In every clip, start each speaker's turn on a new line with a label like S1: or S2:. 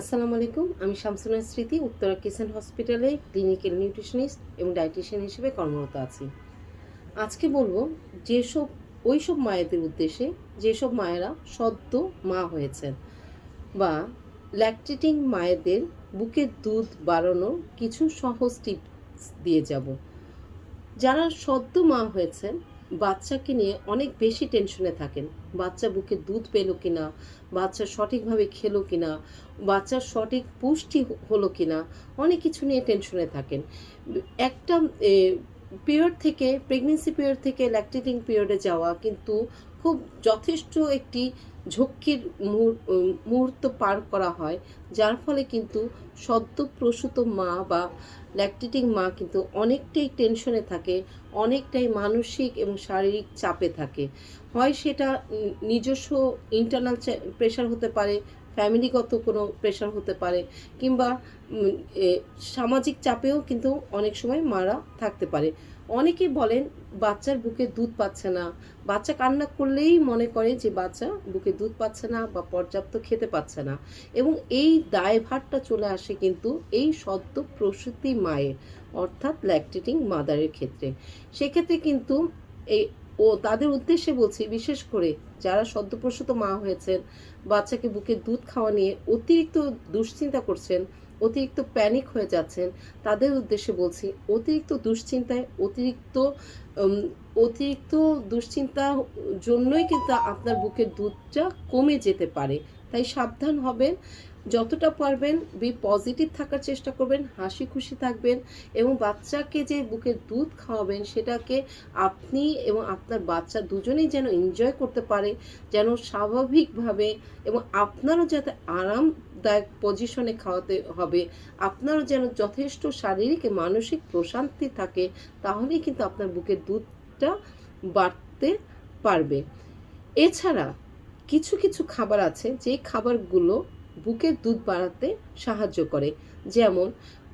S1: আসসালামু আলাইকুম, আমি শামসুনা স্মৃতি, উত্তরা কিচেন হসপিটালে ক্লিনিক্যাল নিউট্রিশনিস্ট এবং ডায়েটিশিয়ান হিসেবে কর্মরত আছি। আজকে বলব, যেসব ওই সব মায়েদের উদ্দেশ্যে যেসব মায়েরা সদ্য মা হয়েছেন বা ল্যাকটেটিং মায়েদের বুকের দুধ বাড়ানোর কিছু সহজ টিপস দিয়ে যাব। যারা সদ্য মা হয়েছেন বাচ্চাকে নিয়ে অনেক বেশি টেনশনে থাকেন। বাচ্চা বুকে দুধ পেল কিনা? বাচ্চা সঠিকভাবে খেলো কিনা? বাচ্চার সঠিক পুষ্টি হলো কিনা? অনেক কিছু নিয়ে টেনশনে থাকেন। একটা পিরিয়ড থেকে, প্রেগনেন্সি পিরিয়ড থেকে ল্যাকটেটিং পিরিয়ডে যাওয়া কিন্তু খুব যথেষ্ট একটি ঝক্কির মুহূর- মুহূর্ত পার করা হয়, যার ফলে কিন্তু সদ্য প্রসূত মা বা ল্যাকটেটিং মা কিন্তু অনেকটাই টেনশনে থাকে, অনেকটাই মানসিক এবং শারীরিক চাপে থাকে। হয় সেটা নিজস্ব ইন্টারনাল প্রেশার হতে পারে ফ্যামিলিগত কোনো প্রেশার হতে পারে, কিংবা সামাজিক চাপেও কিন্তু অনেক সময় মারা থাকতে পারে। অনেকেই বলেন বাচ্চার বুকে দুধ পাচ্ছে না। বাচ্চা কান্না করলেই মনে করে যে বাচ্চা বুকে দুধ পাচ্ছে না বা পর্যাপ্ত খেতে পাচ্ছে না। এবং এই দায়ভারটা চলে আসে কিন্তু এই সদ্য প্রসূতি মায়ের, অর্থাৎ ল্যাকটেটিং মাদারের ক্ষেত্রে। সেক্ষেত্রে কিন্তু এই ও তাদের উদ্দেশ্যে বলছি, বিশেষ করে যারা সদ্যপ্রসূত মা হয়েছেন, বাচ্চাকে বুকে দুধ খাওয়া নিয়ে অতিরিক্ত দুশ্চিন্তা করছেন অতিরিক্ত প্যানিক হয়ে যাচ্ছেন, তাদের উদ্দেশ্যে বলছি, অতিরিক্ত দুশ্চিন্তায় অতিরিক্ত অতিরিক্ত দুশ্চিন্তা জন্যই কিন্তু আপনার বুকের দুধটা কমে যেতে পারে। তাই সাবধান হবেন। যতটা পারবেন বি পজিটিভ থাকার চেষ্টা করবেন, হাসি খুশি থাকবেন এবং বাচ্চাকে যে বুকের দুধ খাওয়াবেন সেটাকে আপনি এবং আপনার বাচ্চা দুজনেই যেন এনজয় করতে পারে, যেন স্বাভাবিকভাবে এবং আপনারও যাতে আরামদায়ক পজিশনে খাওয়াতে হবে, আপনারও যেন যথেষ্ট শারীরিক মানসিক প্রশান্তি থাকে, তাহলেই কিন্তু আপনার বুকের দুধটা বাড়তে পারবে। এছাড়া কিছু কিছু খাবার আছে যে খাবারগুলো বুকের দুধ বাড়াতে সাহায্য করে। যেমন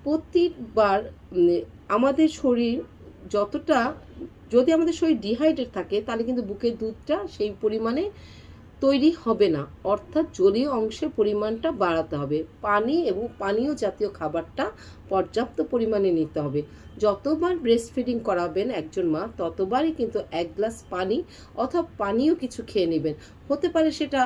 S1: প্রতিবার উম, আমাদের শরীর যতটা যদি আমাদের শরীর ডিহাইড্রেট থাকে তাহলে কিন্তু বুকের দুধটা সেই পরিমাণে তৈরি হবে না। অর্থাৎ জলীয় অংশের পরিমাণটা বাড়াতে হবে। পানি এবং পানীয় জাতীয় খাবারটা পর্যাপ্ত পরিমাণে নিতে হবে। যতবার ব্রেস্ট ফিডিং করাবেন একজন মা, ততবারই কিন্তু এক গ্লাস পানি অথবা পানীয় কিছু খেয়ে নেবেন। হতে পারে সেটা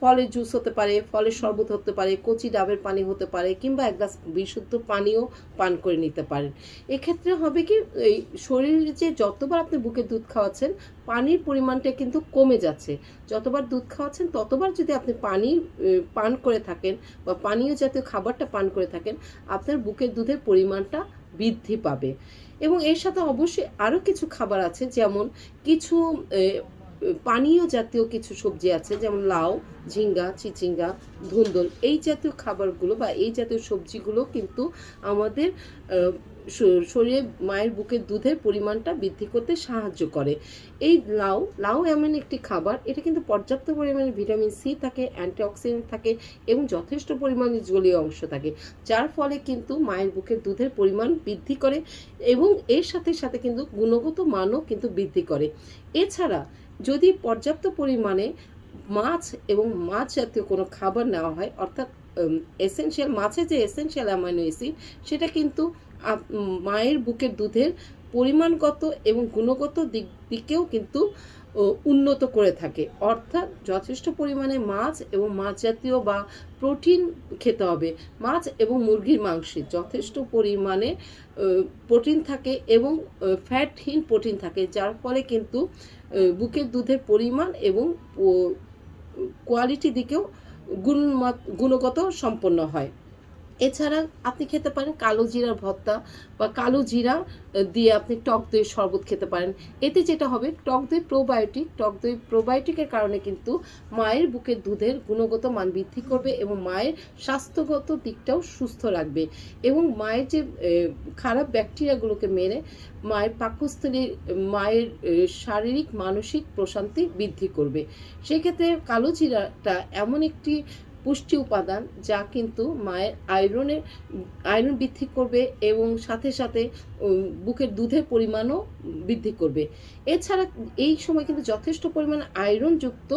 S1: ফলের জুস হতে পারে, ফলের শরবত হতে পারে, কচি ডাবের পানি হতে পারে কিংবা এক গ্লাস বিশুদ্ধ পানিও পান করে নিতে পারেন। এক্ষেত্রে হবে কি, এই শরীরে যে যতবার আপনি বুকে দুধ খাওয়াচ্ছেন, পানির পরিমাণটা কিন্তু কমে যাচ্ছে। যতবার দুধ খাওয়াচ্ছেন, ততবার যদি আপনি পানি পান করে থাকেন বা পানীয় জাতীয় খাবারটা পান করে থাকেন আপনার বুকের দুধের পরিমাণটা বৃদ্ধি পাবে। এবং এর সাথে অবশ্যই আরও কিছু খাবার আছে, যেমন কিছু পানীয় জাতীয় কিছু সবজি আছে, যেমন লাউ, ঝিঙ্গা, চিচিঙ্গা, ধুন্দল। এই জাতীয় খাবারগুলো বা এই জাতীয় সবজিগুলো কিন্তু আমাদের শরীরে মায়ের বুকের দুধের পরিমাণটা বৃদ্ধি করতে সাহায্য করে। এই লাউ লাউ এমন একটি খাবার, এটা কিন্তু পর্যাপ্ত পরিমাণে ভিটামিন সি থাকে, অ্যান্টিঅক্সিডেন্ট থাকে এবং যথেষ্ট পরিমাণে জলীয় অংশ থাকে, যার ফলে কিন্তু মায়ের বুকের দুধের পরিমাণ বৃদ্ধি করে এবং এর সাথে সাথে কিন্তু গুণগত মানও কিন্তু বৃদ্ধি করে। এছাড়া যদি পর্যাপ্ত পরিমাণে মাছ এবং মাছ জাতীয় কোনো খাবার নেওয়া হয়, অর্থাৎ এসেনশিয়াল মাছের যে এসেনশিয়াল অ্যামাইনো অ্যাসিড সেটা কিন্তু মায়ের বুকের দুধের পরিমাণগত এবং গুণগত দিক, দিকেও কিন্তু উন্নত করে থাকে। অর্থাৎ যথেষ্ট পরিমাণে মাছ এবং মাছ জাতীয় বা প্রোটিন খেতে হবে। মাছ এবং মুরগির মাংসে যথেষ্ট পরিমাণে প্রোটিন থাকে এবং ফ্যাটহীন প্রোটিন থাকে, যার ফলে কিন্তু বুকের দুধের পরিমাণ এবং কোয়ালিটি দিকেও গুণগত সম্পন্ন হয়। এছাড়া আপনি খেতে পারেন কালো জিরার ভর্তা বা কালো জিরা দিয়ে আপনি টক দই শরবত খেতে পারেন। এতে যেটা হবে, টক দই প্রোবায়োটিক টক দই প্রোবায়োটিকের কারণে কিন্তু মায়ের বুকের দুধের গুণগত মান বৃদ্ধি করবে এবং মায়ের স্বাস্থ্যগত দিকটাও সুস্থ রাখবে এবং মায়ের যে খারাপ ব্যাকটেরিয়াগুলোকে মেরে মায়ের পাকস্থলীর মায়ের শারীরিক, মানসিক প্রশান্তি বৃদ্ধি করবে। সেক্ষেত্রে কালো জিরাটা এমন একটি পুষ্টি উপাদান যা কিন্তু মায়ের আয়রনের, আয়রন বৃদ্ধি করবে এবং সাথে সাথে বুকের দুধের পরিমাণও বৃদ্ধি করবে। এছাড়া এই সময় কিন্তু যথেষ্ট পরিমাণে আয়রনযুক্ত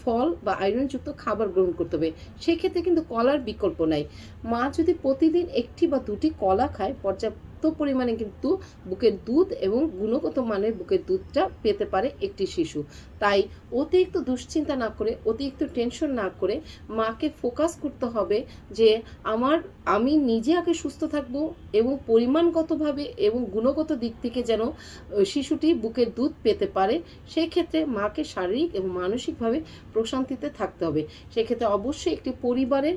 S1: ফল বা আয়রনযুক্ত খাবার গ্রহণ করতে হবে। সেক্ষেত্রে কিন্তু কলার বিকল্প নাই। মা যদি প্রতিদিন একটি বা দুটি কলা খায়, পর্যাপ্ত পরিমাণে কিন্তু বুকের দুধ এবং গুণগত মানের বুকের দুধটা পেতে পারে একটি শিশু। তাই অতিরিক্ত দুশ্চিন্তা না করে, অতিরিক্ত টেনশন না করে মাকে ফোকাস করতে হবে যে আমার, আমি নিজে আগে সুস্থ থাকব এবং পরিমাণগতভাবে এবং গুণগত দিক থেকে যেন শিশুটি বুকের দুধ পেতে পারে সেই ক্ষেত্রে মাকে শারীরিক এবং মানসিকভাবে প্রশান্তিতে থাকতে হবে। সেক্ষেত্রে অবশ্যই একটি পরিবারের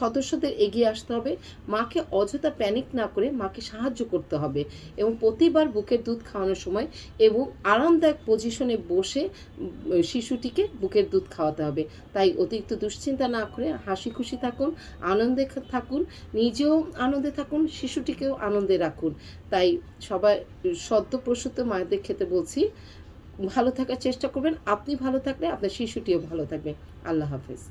S1: সদস্যদের এগিয়ে আসতে হবে। মাকে অযথা প্যানিক না করে মাকে সাহায্য করতে হবে এবং প্রতিবার বুকের দুধ খাওয়ানোর সময় এবং আরামদায়ক পজিশনে বসে শিশুটিকে বুকের দুধ খাওয়াতে হবে। তাই অতিরিক্ত দুশ্চিন্তা না করে হাসি খুশি থাকুন, আনন্দে থাকুন, নিজেও আনন্দে থাকুন, শিশুটিকেও আনন্দে রাখুন। তাই সবাই সদ্য প্রসূত মায়েদের খেতে বলছি, ভালো থাকার চেষ্টা করবেন। আপনি ভালো থাকলে আপনার শিশুটিও ভালো থাকবে। আল্লাহ হাফেজ।